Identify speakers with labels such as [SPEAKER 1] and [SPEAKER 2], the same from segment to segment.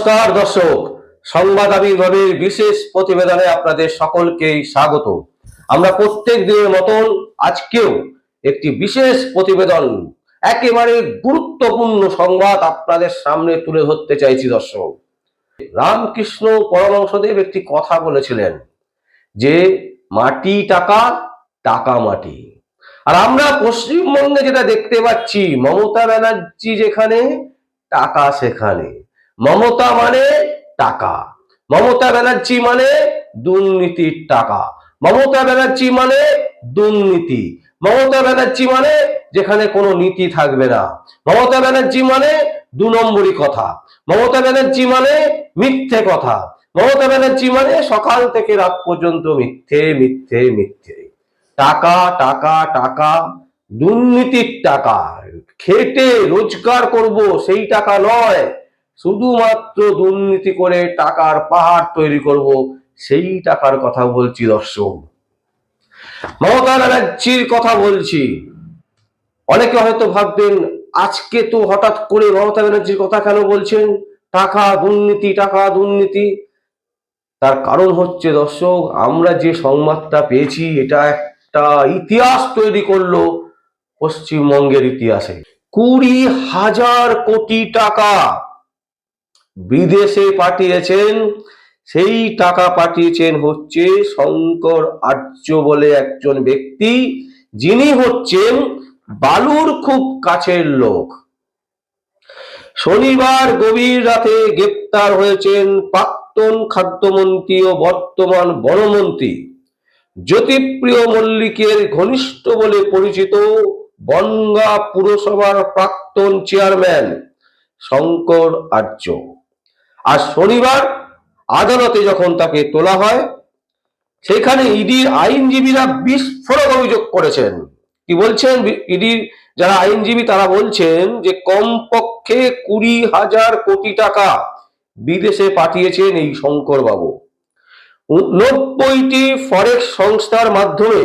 [SPEAKER 1] নমস্কার দর্শক। সংবাদ আবির্ভাবের বিশেষ প্রতিবেদনে আপনাদের সকলকেই স্বাগত। আমরা প্রত্যেক দিনের মতন আজকেও একটি বিশেষ প্রতিবেদন, একেবারে গুরুত্বপূর্ণ সংবাদ আপনাদের সামনে তুলে ধরতে চাইছি দর্শক। রামকৃষ্ণ পরমহংসদেব একটি কথা বলেছিলেন যে, মাটি টাকা টাকা মাটি। আর আমরা পশ্চিমবঙ্গে যেটা দেখতে পাচ্ছি, মমতা ব্যানার্জি যেখানে, টাকা সেখানে। মমতা মানে টাকা। মমতা ব্যানার্জি মানে দুর্নীতির টাকা। মমতা ব্যানার্জি মানে দুর্নীতি। মমতা ব্যানার্জি মানে যেখানে কোনো নীতি থাকবে না। মমতা ব্যানার্জি মানে দু নম্বরই কথা। মমতা ব্যানার্জি মানে মিথ্যে কথা। মমতা ব্যানার্জি মানে সকাল থেকে রাত পর্যন্ত মিথ্যে মিথ্যে মিথ্যে। টাকা টাকা টাকা, দুর্নীতির টাকা। খেটে, রোজগার করব, সেই টাকা নয়। শুধুমাত্র দুর্নীতি করে টাকার পাহাড় তৈরি করব, সেই টাকার কথা বলছি দর্শক। মমতা ব্যানার্জির কথা বলছি। অনেকে হয়তো ভাববেন, আজকে তো হঠাৎ করে মমতা ব্যানার্জির কথা কেন বলছেন? টাকা দুর্নীতি টাকা দুর্নীতি। তার কারণ হচ্ছে দর্শক, আমরা যে সংবাদটা পেয়েছি, এটা একটা ইতিহাস তৈরি করল পশ্চিমবঙ্গের ইতিহাসে। কুড়ি হাজার কোটি টাকা বিদেশে পাঠিয়েছেন, সেই টাকা পাঠিয়েছেন হচ্ছে শঙ্কর আর্য বলে একজন ব্যক্তি, যিনি হচ্ছেন বালুর খুব কাছের লোক। শনিবার গভীর রাতে গ্রেপ্তার হয়েছেন প্রাক্তন খাদ্যমন্ত্রী ও বর্তমান বনমন্ত্রী জ্যোতিপ্রিয় মল্লিকের ঘনিষ্ঠ বলে পরিচিত বনগা পুরসভার প্রাক্তন চেয়ারম্যান শঙ্কর আর্য। আর শনিবার আদালতে যখন তাকে তোলা হয়, সেখানে ইডির আইনজীবীরা বিস্ফোরক অভিযোগ করেছেন। কি বলছেন? ইডির যারা আইনজীবী, তারা বলছেন যে কমপক্ষে কুড়ি হাজার কোটি টাকা বিদেশে পাঠিয়েছেন এই শঙ্কর বাবু নব্বইটি ফরেক্স সংস্থার মাধ্যমে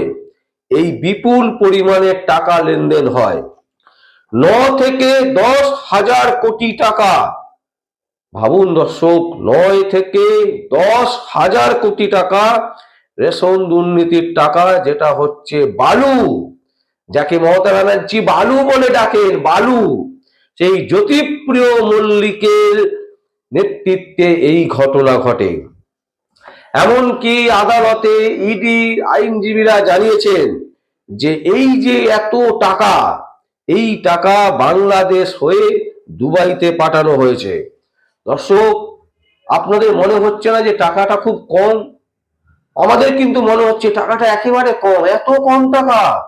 [SPEAKER 1] এই বিপুল পরিমাণে টাকা লেনদেন হয়। ন থেকে দশ হাজার কোটি টাকা ভাবুন দর্শক, নয় থেকে দশ হাজার কোটি টাকা রেশন দুর্নীতির টাকা যেটা হচ্ছে বালু, যাকে মমতা ব্যানার্জি বালু বলে ডাকেন, বালু। সেই জ্যোতিপ্রিয় মল্লিকের নেতৃত্বে এই ঘটনা ঘটে। এমনকি আদালতে ইডি আইনজীবীরা জানিয়েছেন যে এই যে এত টাকা, এই টাকা বাংলাদেশ হয়ে দুবাইতে পাঠানো হয়েছে। দর্শক, আপনাদের মনে হচ্ছে না যে টাকাটা খুব কম? আমাদের কিন্তু মনে হচ্ছে টাকাটা একেবারে কম। এত কম টাকা।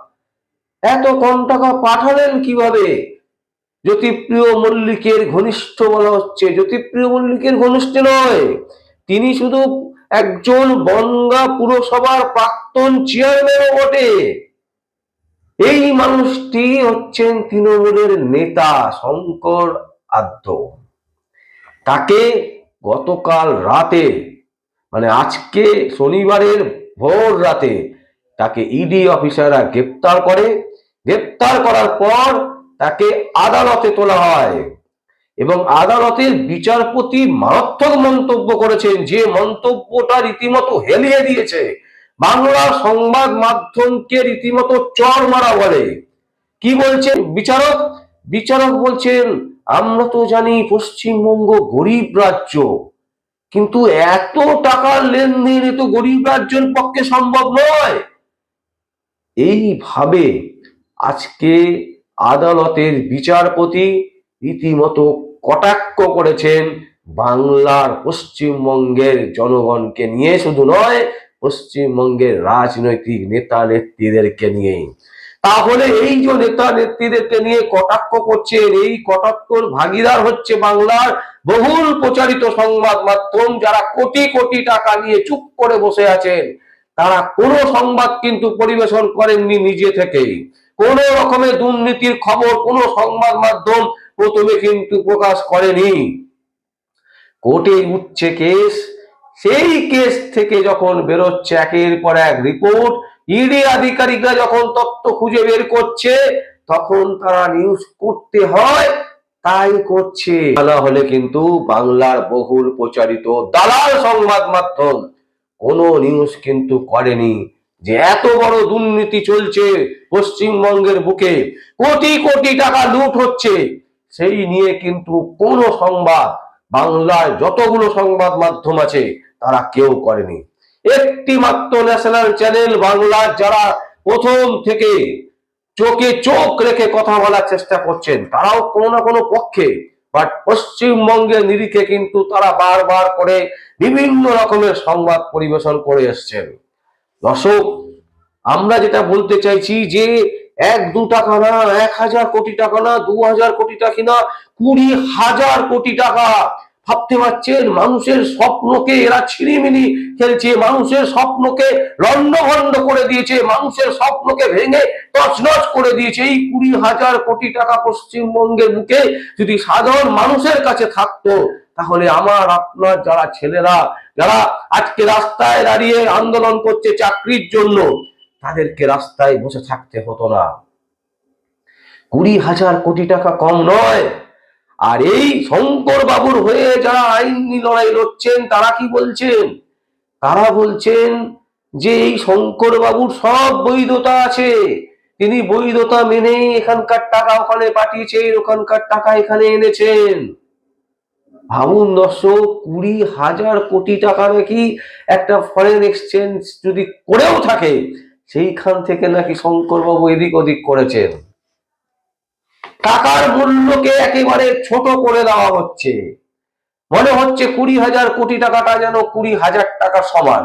[SPEAKER 1] এত কম টাকা পাঠালেন কীভাবে? জ্যোতিপ্রিয় মল্লিকের ঘনিষ্ঠ বলা হচ্ছে। জ্যোতিপ্রিয় মল্লিকের ঘনিষ্ঠ নয়। তিনি শুধু একজন বনগা পুরসভার প্রাক্তন চেয়ারম্যানও বটে। এই মানুষটি হচ্ছেন তৃণমূলের নেতা শঙ্কর আদ্য তাকে গতকাল রাতে মানে আজকে শনিবারের ভোর রাতে তাকে ইডি অফিসাররা গ্রেপ্তার করে। গ্রেপ্তার করার পর তাকে আদালতে তোলা হয় এবং আদালতের বিচারপতি মারাত্মক মন্তব্য করেছেন, যে মন্তব্যটা রীতিমতো হেলিয়ে দিয়েছে। বাংলা সংবাদ মাধ্যমকে রীতিমতো চর মারা বলে। কি বলছেন বিচারক? বিচারক বলছেন আমরা তো জানি পশ্চিমবঙ্গ গরিব রাজ্য। কিন্তু এত টাকার লেনদেন এ তো গরিব রাজ্যের পক্ষে সম্ভব নয়। এইভাবে আজকে আদালতের বিচারপতি রীতিমতো কটাক্ষ করেছেন বাংলার পশ্চিমবঙ্গের জনগণকে নিয়ে। শুধু নয়, পশ্চিমবঙ্গের রাজনৈতিক নেতা নেত্রীদেরকে নিয়ে। তাহলে এই যে নেতা নেত্রীদেরকে নিয়ে কটাক্ষ করছেন, এই কটাক্ষর ভাগিদার হচ্ছে বাংলার বহুল প্রচারিত সংবাদ মাধ্যম যারা কোটি কোটি টাকা নিয়ে চুপ করে বসে আছেন, তারা কোনো সংবাদ কিন্তু পরিবেশন করেননি নিজে থেকেই। কোন রকমের দুর্নীতির খবর, কোনো সংবাদ মাধ্যম প্রথমে কিন্তু প্রকাশ করেনি। কোর্টে উঠছে কেস, সেই কেস থেকে যখন বেরোচ্ছে একের পর এক রিপোর্ট ইডি আধিকারিকরা যখন তথ্য খুঁজে বের করছে, তখন তারা নিউজ করতে হয়, তাই করছে। না হলে কিন্তু বাংলার বহুল প্রচারিত দালাল সংবাদ মাধ্যম কোনো নিউজ কিন্তু করেনি যে এত বড় দুর্নীতি চলছে পশ্চিমবঙ্গের বুকে, কোটি কোটি টাকা লুট হচ্ছে। সেই নিয়ে কিন্তু কোনো সংবাদ, বাংলার যতগুলো সংবাদ মাধ্যম আছে, তারা কেউ করেনি। একটি মাত্র ন্যাশনাল চ্যানেল বাংলার যারা প্রথম থেকে চোখে চোখ রেখে কথা বলার চেষ্টা করছেন, তারাও কোনো না কোনো পক্ষে বাট পশ্চিমবঙ্গের নিরিখে কিন্তু তারা বারবার করে বিভিন্ন রকমের সংবাদ পরিবেশন করে এসছেন। দর্শক, আমরা যেটা বলতে চাইছি যে এক দু টাকা না, এক হাজার কোটি টাকা না, দু হাজার কোটি টাকা না কুড়ি হাজার কোটি টাকা ভাবতে পারছেন, মানুষের স্বপ্নকে এরা ছিনিমিনি খেলছে, মানুষের স্বপ্নকে লন্ডভন্ড করে দিয়েছে, মানুষের স্বপ্নকে ভেঙে তছনছ করে দিয়েছে। এই কুড়ি হাজার কোটি টাকা পশ্চিমবঙ্গের বুকে যদি সাধারণ মানুষের কাছে থাকতো, তাহলে আমার, আপনার যারা ছেলেরা, যারা আজকে রাস্তায় দাঁড়িয়ে আন্দোলন করছে চাকরির জন্য, তাদেরকে রাস্তায় বসে থাকতে হতো না। কুড়ি হাজার কোটি টাকা কম নয়। আর এই শঙ্কর বাবুর হয়ে যারা আইনি লড়াই লড়ছেন, তারা কি বলছেন? তারা বলছেন যে এই শঙ্কর বাবুর সব বৈধতা আছে। তিনি বৈধতা মেনে এখানকার টাকা ওখানে পাঠিয়েছেন, ওখানকার টাকা এখানে এনেছেন। ভাবুন দর্শক, কুড়ি হাজার কোটি টাকা নাকি একটা ফরেন এক্সচেঞ্জ যদি করেও থাকে, সেইখান থেকে নাকি শঙ্করবাবু এদিক ওদিক করেছেন। টাকার মূল্যকে একেবারে ছোট করে দেওয়া হচ্ছে। মনে হচ্ছে কুড়ি হাজার কোটি টাকাটা যেন কুড়ি হাজার টাকা সমান।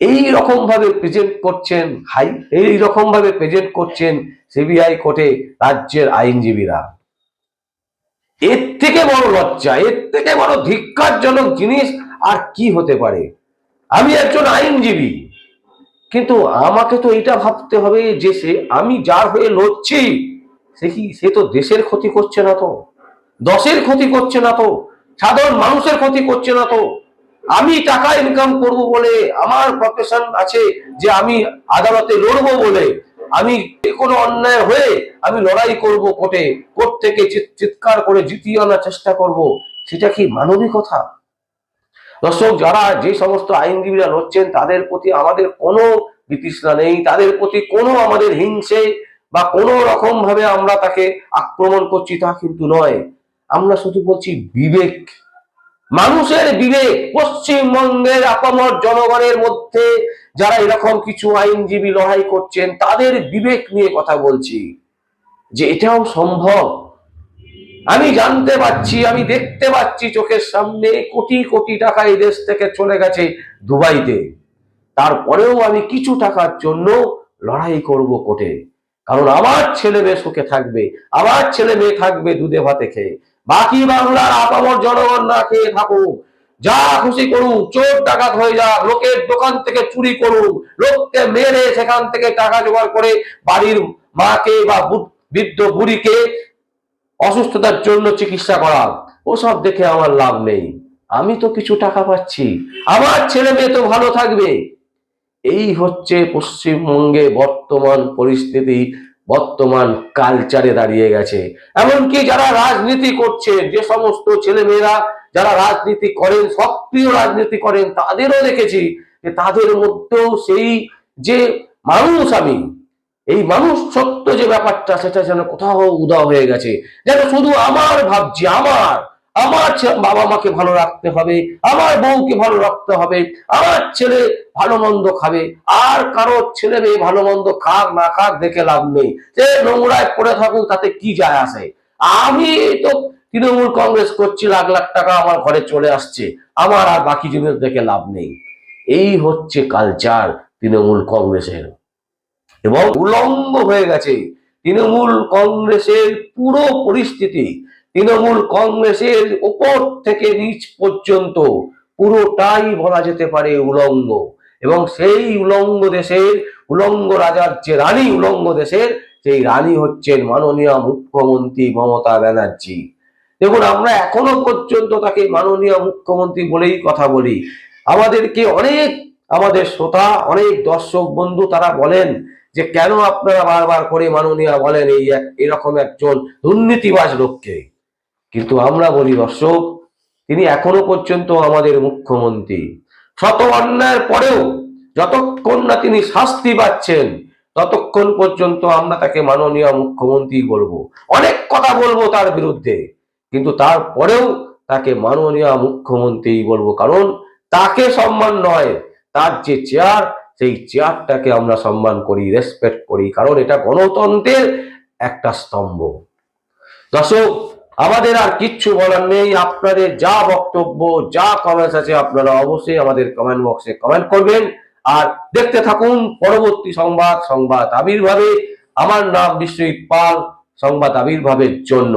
[SPEAKER 1] এই রকম ভাবে প্রেজেন্ট করছেন হাই, এই রকম ভাবে প্রেজেন্ট করছেন সিবিআই কোর্টে রাজ্যের আইনজীবীরা। এর থেকে বড় লজ্জা, এর থেকে বড় ধিক্কারজনক জিনিস আর কি হতে পারে? আমি একজন আইনজীবী, কিন্তু আমাকে তো এটা ভাবতে হবে যে সে, আমি যার হয়ে লড়ছি সে কি, সে তো দেশের ক্ষতি করছে না তো? দশের ক্ষতি করছে না তো? সাধারণ মানুষের ক্ষতি করছে না তো? আমি টাকা ইনকাম করব বলে আমার প্রফেশন আছে যে আমি আদালতে লড়বো বলে, আমি কোনো অন্যায় হয়ে আমি লড়াই করব কোর্টে, কোর্ট থেকে চিৎ- চিৎকার করে জিতিয়ে আনার চেষ্টা করব, সেটা কি মানবিকতা? দর্শক, যারা যে সমস্ত আইনজীবীরা লড়ছেন, তাদের প্রতি আমাদের কোনো বিতৃষ্ণা নেই, তাদের প্রতি কোনো আমাদের হিংসে বা কোনো রকম ভাবে আমরা তাকে আক্রমণ করছি তা কিন্তু নয়। আমরা শুধু বলছি বিবেক। মানুষের বিবেক, পশ্চিমবঙ্গের আপামর জনগণের মধ্যে যারা এরকম কিছু আইনজীবী লড়াই করছেন, তাদের বিবেক নিয়ে কথা বলছি যে এটাও সম্ভব। আমি জানতে পারছি, আমি দেখতে পাচ্ছি চোখের সামনে কোটি কোটি টাকা এই দেশ থেকে চলে গেছে দুবাইতে। তারপরেও আমি কিছু টাকার জন্য লড়াই করব কোর্টে। কারণ আমার ছেলে মেয়ে সুখে থাকবে, আমার ছেলে মেয়ে থাকবে দুধে ভাতে খেয়ে। বাকি বাংলার আপামর জনগণ না খেয়ে থাকুক। যা খুশি করুক, চোর ডাকাত হয়ে যাক, লোকের দোকান থেকে চুরি করুক, লোককে মেরে সেখান থেকে টাকা জোগাড় করে বাড়ির মাকে বু- বৃদ্ধ বুড়িকে অসুস্থতার জন্য চিকিৎসা করা ওসব দেখে আমার লাভ নেই। আমি তো কিছু টাকা পাচ্ছি। আমার ছেলে মেয়ে তো ভালো থাকবে। এই হচ্ছে পশ্চিমবঙ্গে বর্তমান পরিস্থিতি। বর্তমান কালচারে দাঁড়িয়ে গেছে। এমনকি যারা রাজনীতি করছে, যে সমস্ত ছেলে মেয়েরা যারা রাজনীতি করেন, সক্রিয় রাজনীতি করেন, তাদেরও দেখেছি যে তাদের মধ্যেও সেই যে মানুষ আমি, এই মানুষ সত্য যে ব্যাপারটা, সেটা যেন কোথাও উদা হয়ে গেছে। যেন শুধু আমার ভাবছি, আমার আমার বাবা মাকে ভালো রাখতে হবে, আমার বউকে ভালো রাখতে হবে, আমার ছেলে ভালো মন্দ খাবে, আর কারও ছেলে মেয়ে ভালো মন্দ খাক না খাক দেখে লাভ নেই। সে নোংরায় পড়ে থাকুক তাতে কি যায় আসে? আমি তো তৃণমূল কংগ্রেস করছি, লাখ লাখ টাকা আমার ঘরে চলে আসছে, আমার আর বাকি জিনিস দেখে লাভ নেই। এই হচ্ছে কালচার তৃণমূল কংগ্রেসের। এবং উলম্ব হয়ে গেছে। তৃণমূল কংগ্রেসের পুরো পরিস্থিতি তৃণমূল কংগ্রেসের ওপর থেকে নিচ পর্যন্ত পুরোটাই বলা যেতে পারে উলঙ্গ। এবং সেই উলঙ্গ দেশের, উলঙ্গ রাজার যে রানী, উলঙ্গ দেশের, সেই রানী হচ্ছেন মাননীয় মুখ্যমন্ত্রী মমতা ব্যানার্জি। দেখুন, আমরা এখনও পর্যন্ত তাকে মাননীয় মুখ্যমন্ত্রী বলেই কথা বলি। আমাদেরকে অনেক, আমাদের শ্রোতা, অনেক দর্শক বন্ধু তারা বলেন যে কেন আপনারা বারবার করে মাননীয় বলেন এই এরকম একজন দুর্নীতিবাজ লোককে? কিন্তু আমরা বলি, দর্শক, তিনি এখনও পর্যন্ত আমাদের মুখ্যমন্ত্রী। শত অন্যায়ের পরেও যতক্ষণ না তিনি শাস্তি পাচ্ছেন, ততক্ষণ পর্যন্ত আমরা তাকে মাননীয় মুখ্যমন্ত্রী বলব। অনেক কথা বলব তার বিরুদ্ধে, কিন্তু তারপরেও তাকে মাননীয় মুখ্যমন্ত্রী বলব। কারণ তাকে সম্মান নয়, তার যে চেয়ার, সেই চেয়ারটাকে আমরা সম্মান করি রেসপেক্ট করি। কারণ এটা গণতন্ত্রের একটা স্তম্ভ। দর্শক আমাদের আর কিচ্ছু বলার নেই। আপনাদের যা বক্তব্য, যা কমেন্টস আছে, আপনারা অবশ্যই আমাদের কমেন্ট বক্সে কমেন্ট করবেন। আর দেখতে থাকুন পরবর্তী সংবাদ সংবাদ আবির্ভাবে। আমার নাম বিশ্বজিৎ পাল, সংবাদ আবির্ভাবের জন্য।